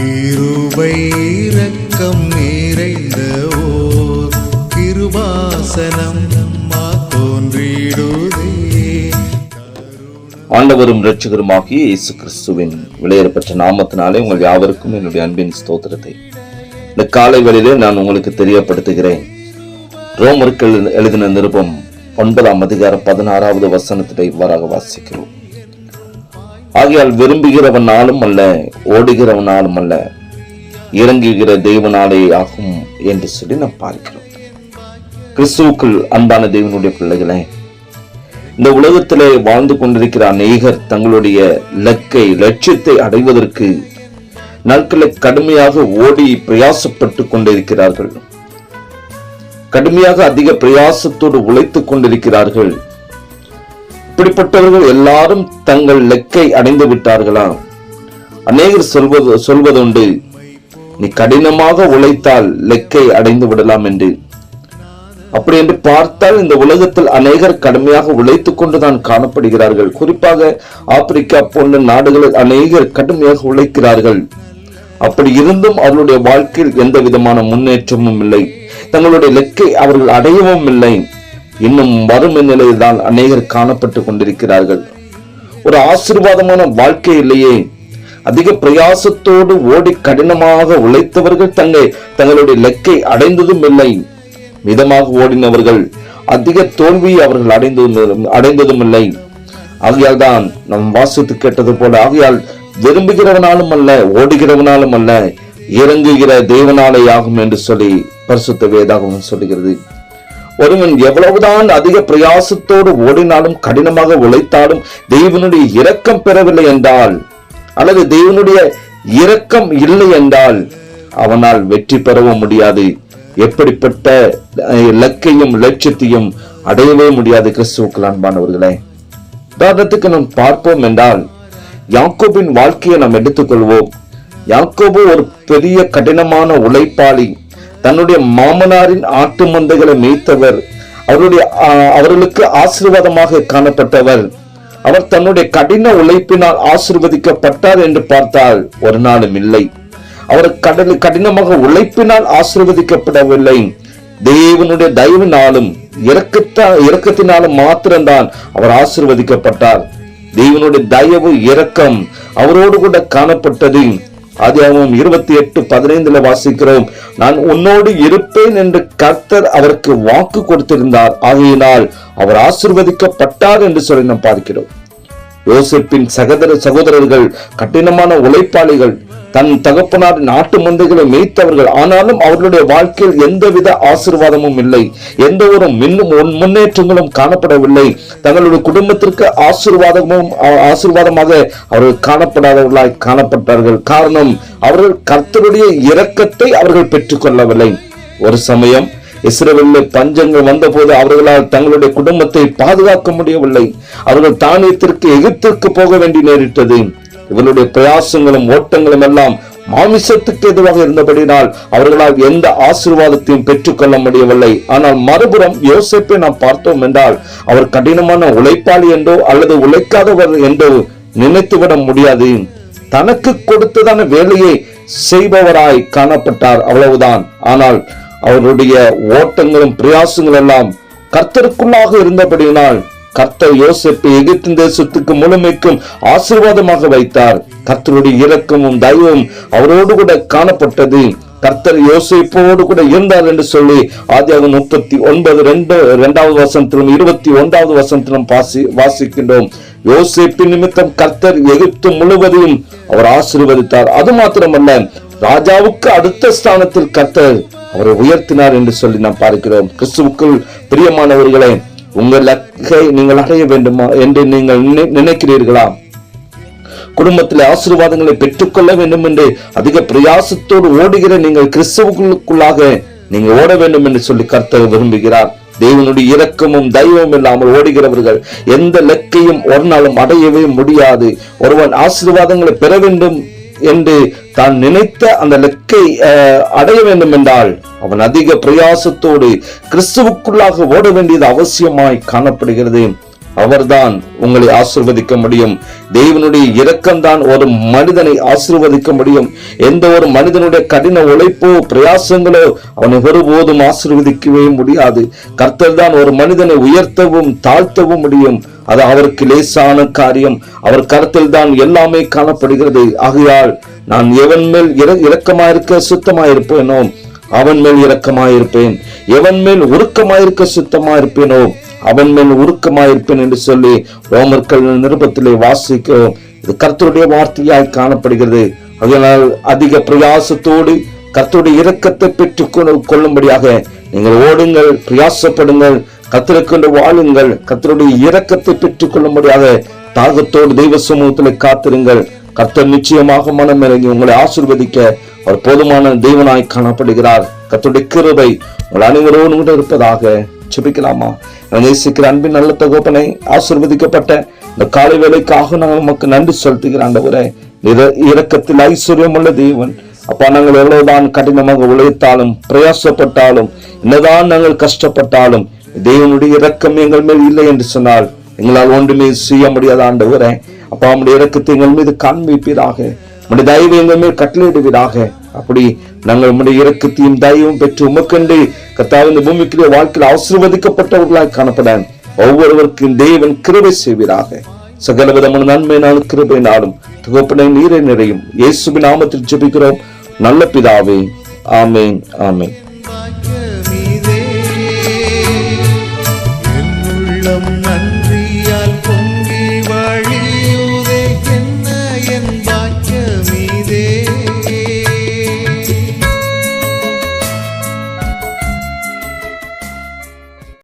கிருபை இரக்கம் நிறைந்த ஓர் கிருபாசனம் மா தோன்றிடுதே. ஆண்டவரும் இரட்சகருமாகிய இயேசு கிறிஸ்துவின் விளையேறப்பட்ட நாமத்தினாலே உங்கள் யாவருக்கும் என்னுடைய அன்பின் ஸ்தோத்திரத்தை. இந்த காலை வேளையிலே நான் உங்களுக்கு தெரியப்படுத்துகிறேன். ரோமருக்கள் எழுதின நிருபம் ஒன்பதாம் அதிகாரம் பதினாறாவது வசனத்திலே இவ்வாறாக வாசிக்கிறோம். ஆகையால் விரும்புகிறவனாலும் அல்ல ஓடுகிறவனாலும் அல்ல இறங்குகிற தெய்வனாலே ஆகும் என்று சொல்லி நாம் பார்க்கிறோம். கிறிஸ்துவுக்குள் அன்பான தெய்வனுடைய பிள்ளைகளே இந்த உலகத்திலே வாழ்ந்து கொண்டிருக்கிற அநேகர் தங்களுடைய லக்கை லட்சியத்தை அடைவதற்கு நாட்களை கடுமையாக ஓடி பிரயாசப்பட்டு கொண்டிருக்கிறார்கள். கடுமையாக அதிக பிரயாசத்தோடு உழைத்துக் கொண்டிருக்கிறார்கள். இப்படிப்பட்டவர்கள் எல்லாரும் தங்கள் லெக்கை அடைந்து விட்டார்களா? அநேகர் சொல்வது சொல்வதுண்டு நீ கடினமாக உழைத்தால் லெக்கை அடைந்து விடலாம் என்று. அப்படி என்று பார்த்தால் இந்த உலகத்தில் அநேகர் கடுமையாக உழைத்துக் கொண்டுதான் காணப்படுகிறார்கள். குறிப்பாக ஆப்பிரிக்கா போன்ற நாடுகளில் அநேகர் கடுமையாக உழைக்கிறார்கள். அப்படி இருந்தும் அவர்களுடைய வாழ்க்கையில் எந்த விதமான முன்னேற்றமும் இல்லை. தங்களுடைய லெக்கை அவர்கள் அடையவும் இல்லை. இன்னும் வறுமை நிலையில்தான் அநேகர் காணப்பட்டு கொண்டிருக்கிறார்கள். ஒரு ஆசீர்வாதமான வாழ்க்கை இல்லையே. அதிக பிரயாசத்தோடு ஓடி கடினமாக உழைத்தவர்கள் தங்கள் தங்களுடைய லெக்கை அடைந்ததும் இல்லை. மிதமாக ஓடினவர்கள் அதிக தோல்வியை அவர்கள் அடைந்ததும் அடைந்ததும் இல்லை. ஆகையால் தான் நம் வாசித்து கேட்டது போல ஆகையால் விரும்புகிறவனாலும் அல்ல ஓடுகிறவனாலும் அல்ல இறங்குகிற தேவனாலே ஆகும் என்று சொல்லி பரிசுத்த வேதாகவும் சொல்லுகிறது. ஒருவன் எவ்வளவுதான் அதிக பிரயாசத்தோடு ஓடினாலும் கடினமாக உழைத்தாலும் தெய்வனுடைய இரக்கம் பெறவில்லை என்றால் அல்லது தெய்வனுடைய இரக்கம் இல்லை என்றால் அவனால் வெற்றி பெறவும் முடியாது. எப்படிப்பட்ட இலக்கையும் லட்சியத்தையும் அடையவே முடியாது கிறிஸ்துவுக்கள் அன்பானவர்களே. உதாரணத்துக்கு நாம் பார்ப்போம் என்றால் யாக்கோபின் வாழ்க்கையை நாம் எடுத்துக்கொள்வோம். யாக்கோபு ஒரு பெரிய கடினமான உழைப்பாளி. தன்னுடைய மாமனாரின் ஆட்டு மந்தைகளை மேய்த்தவர் அவருடைய அவர்களுக்கு ஆசீர்வாதமாக காணப்பட்டவர். அவர் தன்னுடைய கடின உழைப்பினால் ஆசிர்வதிக்கப்பட்டார் என்று பார்த்தால் ஒரு நாளும் இல்லை. அவர் கடல் கடினமாக உழைப்பினால் ஆசீர்வதிக்கப்படவில்லை. தேவனுடைய தயவினாலும் இரக்கத்தா இறக்கத்தினாலும் மாத்திரம்தான் அவர் ஆசீர்வதிக்கப்பட்டார். தேவனுடைய தயவு இரக்கம் அவரோடு கூட காணப்பட்டது. ஆதியாகமம் இருபத்தி எட்டு பதினைந்துல வாசிக்கிறோம். நான் உன்னோடு இருப்பேன் என்று கர்த்தர் அவருக்கு வாக்கு கொடுத்திருந்தார். ஆகையினால் அவர் ஆசிர்வதிக்கப்பட்டார் என்று சொல்லி நாம் பார்க்கிறோம். யோசிப்பின் சகோதர சகோதரர்கள் கடினமான உழைப்பாளிகள் தன் தகப்பனார் நாட்டு மந்தைகளை மேய்த்தவர்கள். ஆனாலும் அவர்களுடைய வாழ்க்கையில் எந்தவித ஆசிர்வாதமும் இல்லை. எந்த ஒரு மின்னும் முன்- முன்னேற்றங்களும் காணப்படவில்லை. தங்களுடைய குடும்பத்திற்கு ஆசிர்வாதமும் ஆசிர்வாதமாக ஆசீர்வாதமாக அவர்கள் காணப்படாதவர்களாய் காணப்பட்டார்கள். காரணம் அவர்கள் கர்த்தருடைய இரக்கத்தை அவர்கள் பெற்றுக்கொள்ளவில்லை. ஒரு சமயம் இஸ்ரவேலில் பஞ்சங்கள் வந்தபோது அவர்களால் தங்களுடைய குடும்பத்தை பாதுகாக்க முடியவில்லை. அவர்கள் தானியத்திற்கு எகிப்திற்கு போக வேண்டி நேரிட்டது. இவனுடைய பிரயாசங்களும் ஓட்டங்களும் எல்லாம் மாமிசத்துக்கு எதுவாக இருந்தபடினால் அவர்களால் எந்த ஆசீர்வாதத்தையும் பெற்றுக்கொள்ள முடியவில்லை. ஆனால் மறுபுறம் யோசிப்பை நாம் பார்த்தோம் என்றால் அவர் கடினமான உழைப்பாளி என்றோ அல்லது உழைக்காதவர் என்றோ நினைத்துவிட முடியாது. தனக்கு கொடுத்ததான வேலையை செய்பவராய் காணப்பட்டார் அவ்வளவுதான். ஆனால் அவருடைய ஓட்டங்களும் பிரயாசங்கள் எல்லாம் கர்த்தருக்குள்ளாக இருந்தபடியினால் கர்த்தர் யோசிப்பை எகிப்தின் தேசத்துக்கு முழுமைக்கும் ஆசீர்வாதமாக வைத்தார். கர்த்தருடைய இரக்கமும் தயவும் அவரோடு கூட காணப்பட்டது. கர்த்தர் யோசேப்போடு கூட இருந்தார் என்று சொல்லி ஆதியாகம் முப்பத்தி ஒன்பது ரெண்டு இரண்டாவது வசனத்திலும் இருபத்தி ஒன்றாவது வசனத்திலும் வாசி வாசிக்கின்றோம். யோசிப்பின் நிமித்தம் கர்த்தர் எகிப்து முழுவதையும் அவர் ஆசீர்வதித்தார். அது மாத்திரமல்ல ராஜாவுக்கு அடுத்த ஸ்தானத்தில் கர்த்தர் அவரை உயர்த்தினார் என்று சொல்லி நாம் பார்க்கிறோம். கிறிஸ்துவுக்குள் பிரியமானவர்களே உங்கள் லக்கை நீங்கள் அடைய வேண்டுமா என்று நீங்கள் நினை- நினைக்கிறீர்களா? குடும்பத்தில் ஆசீர்வாதங்களை பெற்றுக்கொள்ள வேண்டும் என்று அதிக பிரயாசத்தோடு ஓடுகிற நீங்கள் கிறிஸ்துவுக்குள்ளாக நீங்கள் ஓட வேண்டும் என்று சொல்லி கர்த்தர் விரும்புகிறார். தேவனுடைய இரக்கமும் தெய்வமும் இல்லாமல் ஓடுகிறவர்கள் எந்த லக்கையும் ஒரு நாளும் அடையவே முடியாது. ஒருவன் ஆசீர்வாதங்களை பெற வேண்டும் என்று தான் நினைத்த அந்த லெக்கை அடைய வேண்டும் என்றால் அவன் அதிக பிரயாசத்தோடு கிறிஸ்துவுக்குள்ளாக ஓட வேண்டியது அவசியமாய் காணப்படுகிறது. அவர்தான் உங்களை ஆசிர்வதிக்க முடியும். தேவனுடைய இரக்கம்தான் ஒரு மனிதனை ஆசிர்வதிக்க முடியும். எந்த ஒரு மனிதனுடைய கடின உழைப்போ பிரயாசங்களோ அவனை ஒருபோதும் ஆசிர்வதிக்கவே முடியாது. கர்த்தர் தான் ஒரு மனிதனை உயர்த்தவும் தாழ்த்தவும் முடியும். அது அவருக்கு லேசான காரியம். அவர் கருத்தில் தான் எல்லாமே காணப்படுகிறது. ஆகையால் நான் எவன் மேல் இரக்கமாயிருக்க சுத்தமாயிருப்பேனோ அவன் மேல் இரக்கமாயிருப்பேன். எவன் மேல் உருக்கமாயிருக்க சுத்தமாயிருப்பேனோ அவன் மேல் உருக்கமாயிருப்பேன் என்று சொல்லி ரோமர்கள் நிருபத்திலே வாசிக்கிறோம் இது கர்த்தருடைய வார்த்தையாய் காணப்படுகிறது. அதனால் அதிக பிரயாசத்தோடு கர்த்தருடைய இரக்கத்தை பெற்றுக் கொள்ள- கொள்ளும்படியாக நீங்கள் ஓடுங்கள் பிரயாசப்படுங்கள் கத்திரக்கொண்டு வாழுங்கள் கத்தருடைய இரக்கத்தை பெற்றுக் கொள்ளும்படியாக தாகத்தோடு தெய்வ சமூகத்தில் காத்திருங்கள். கர்த்தர் நிச்சயமாக மனம் இறங்கி உங்களை ஆசிர்வதிக்க அவர் போதுமான தெய்வனாய் காணப்படுகிறார். கத்துடைய கிருபை உங்கள் அனைவரோடு கூட இருப்பதாக ஜெபிக்கலாமா? நேசிக்கிற அன்பின் நல்ல தகப்பனை ஆசிர்வதிக்கப்பட்ட இந்த காலை வேலைக்காக நாங்கள் உமக்கு நன்றி செலுத்துகிற ஆண்டவரே. இர- இரக்கத்தில் ஐஸ்வர்யம் உள்ள தெய்வன் அப்பா நாங்கள் எவ்வளவுதான் கடினமாக உழைத்தாலும் பிரயாசப்பட்டாலும் என்னதான் நாங்கள் கஷ்டப்பட்டாலும் தேவனுடைய இரக்கம் எங்கள் மேல் இல்லை என்று சொன்னால் எங்களால் ஒன்றுமே செய்ய முடியாத ஆண்டவரே அப்பா உம்முடைய இறக்கத்தை எங்கள் மீது காண்பிப்பீராக. உம்முடைய தயவு எங்கள் மேல் கட்டளையிடுவீராக. அப்படி நாங்கள் உம்முடைய இறக்கத்தையும் தயவும் பெற்று உமக்கண்டு கத்தாவின் இந்த பூமிக்குரிய வாழ்க்கையில் ஆசீர்வதிக்கப்பட்டவர்களாய் காணப்பட ஒவ்வொருவருக்கும் தேவன் கிருபை செய்வீராக. சகல விதமான நன்மையினாலும் கிருபையினாலும் தகப்பனை நீரை நிறையும். இயேசுவின் நாமத்தில் ஜெபிக்கிறோம். நல்ல பிதாவே. ஆமேன் ஆமேன்.